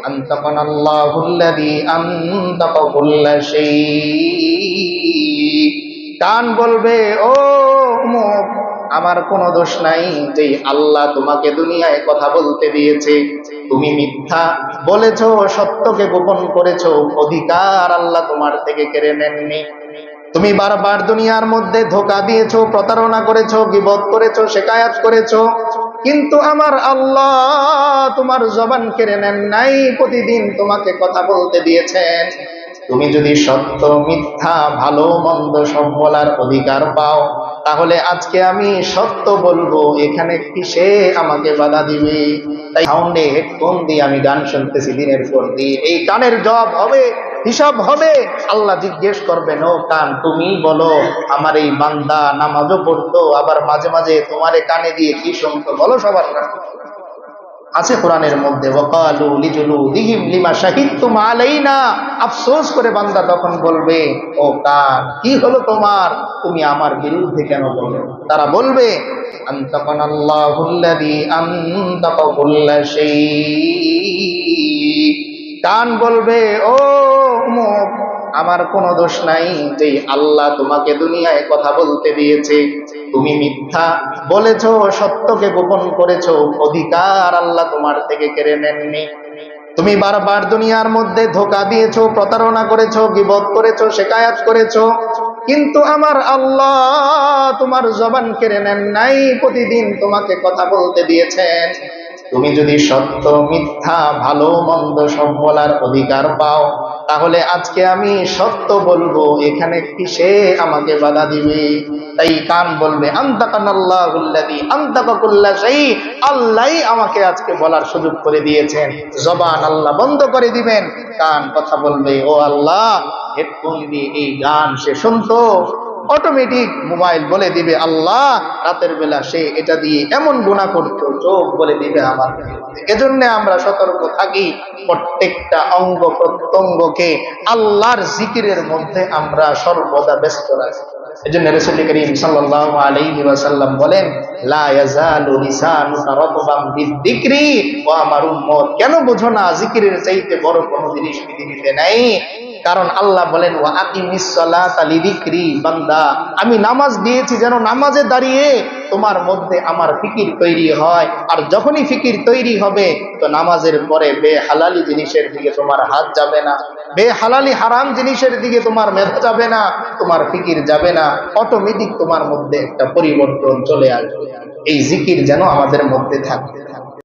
أنطقنا الله الذي أنطق كل شيء কান বলবে ও অমুক আমার কোনো দোষ নাই যে আল্লাহ তোমাকে দুনিয়ায় কথা বলতে দিয়েছে তুমি মিথ্যা বলেছো সত্যকে গোপন করেছো অধিকার আল্লাহ তোমার থেকে কেড়ে নেননি তুমি বারবার দুনিয়ার মধ্যে ধোকা দিয়েছো প্রতারণা করেছো গিবত করেছো শেকায়াত করেছো কিন্তু আমার আল্লাহ তোমার জবান কেড়ে নেন নাই, প্রতিদিন তোমাকে কথা বলতে দিয়েছেন। তুমি যদি সত্য, মিথ্যা, ভালো, মন্দ সব বলার অধিকার পাও, তাহলে আজকে আমি সত্য বলব, এখানে কিসে আমাকে বাধা দিবে? তাই সাউন্ডে হেডফোন দিয়ে আমি গান শুনতেছি দিনের পর দিন। এই কানের জব হবে, হিসাব হবে, আল্লাহ জিজ্ঞেস করবেন ও কান, তুমি বলো, আমার এই বান্দা নামাজও পড়তো, আবার মাঝে মাঝে তোমারে কানে দিয়ে কি শুনতো? বলো সবার কাছে। আছে কোরআনের মধ্যে লিমা আফসোস করে বান্দা তখন বলবে, ও কান কি হলো তোমার? তুমি আমার বিরুদ্ধে কেন বলো? তারা বলবে কান বলবে, ও আমার কোনো দোষ নাই যে আল্লাহ তোমাকে দুনিয়ায় কথা বলতে দিয়েছে। তুমি মিথ্যা বলেছ, সত্যকে গোপন করেছ, অধিকার আল্লাহ তোমার থেকে কেড়ে নেননি। তুমি বারবার দুনিয়ার মধ্যে ধোকা দিয়েছ, প্রতারণা করেছ, গিবত করেছ, শেকায়াত করেছ, কিন্তু আমার আল্লাহ তোমার জবান কেড়ে নেন নাই, প্রতিদিন তোমাকে কথা বলতে দিয়েছেন। তুমি যদি সত্য, মিথ্যা, ভালো, মন্দ সব বলার অধিকার পাও, তাহলে আজকে আমি সত্য বলব। এখানে কিসে আমাকে বাধা দিবে? তাই কান বলবে আল্লাহই আমাকে আজকে বলার সুযোগ করে দিয়েছেন। জবান আল্লাহ বন্ধ করে দিবেন। কান কথা বলবে, ও আল্লাহ, হেডফোন দিয়ে এই গান সে শুনতো? অটোমেটিক মোবাইল বলে দিবে, আল্লাহ, রাতের বেলা সে এটা দিয়ে এমন গুণা করতো, চোখ বলে দিবে আমার এজন্য আমরা সতর্ক থাকি, প্রত্যেকটা অঙ্গ প্রত্যঙ্গকে আল্লাহর জিকিরের মধ্যে আমরা সর্বদা ব্যস্ত রাখি। কেন বোঝো না, জিকিরের চাইতে বড় কোনো জিনিস পৃথিবীতে নাই? কারণ আল্লাহ বলেন বান্দা, আমি নামাজ দিয়েছি যেন নামাজে দাঁড়িয়ে তোমার মধ্যে আমার ফিকির তৈরি হয়। আর যখনই ফিকির তৈরি হবে, তো নামাজের পরে বেহালালি জিনিসের দিকে তোমার হাত যাবে না। বেহালালি হারাম জিনিসের দিকে তোমার মেধা যাবে না, তোমার ফিকির যাবে না। অটোমেটিক তোমার মধ্যে একটা পরিবর্তন চলে আসবে। এই জিকির যেন আমাদের মধ্যে থাকে।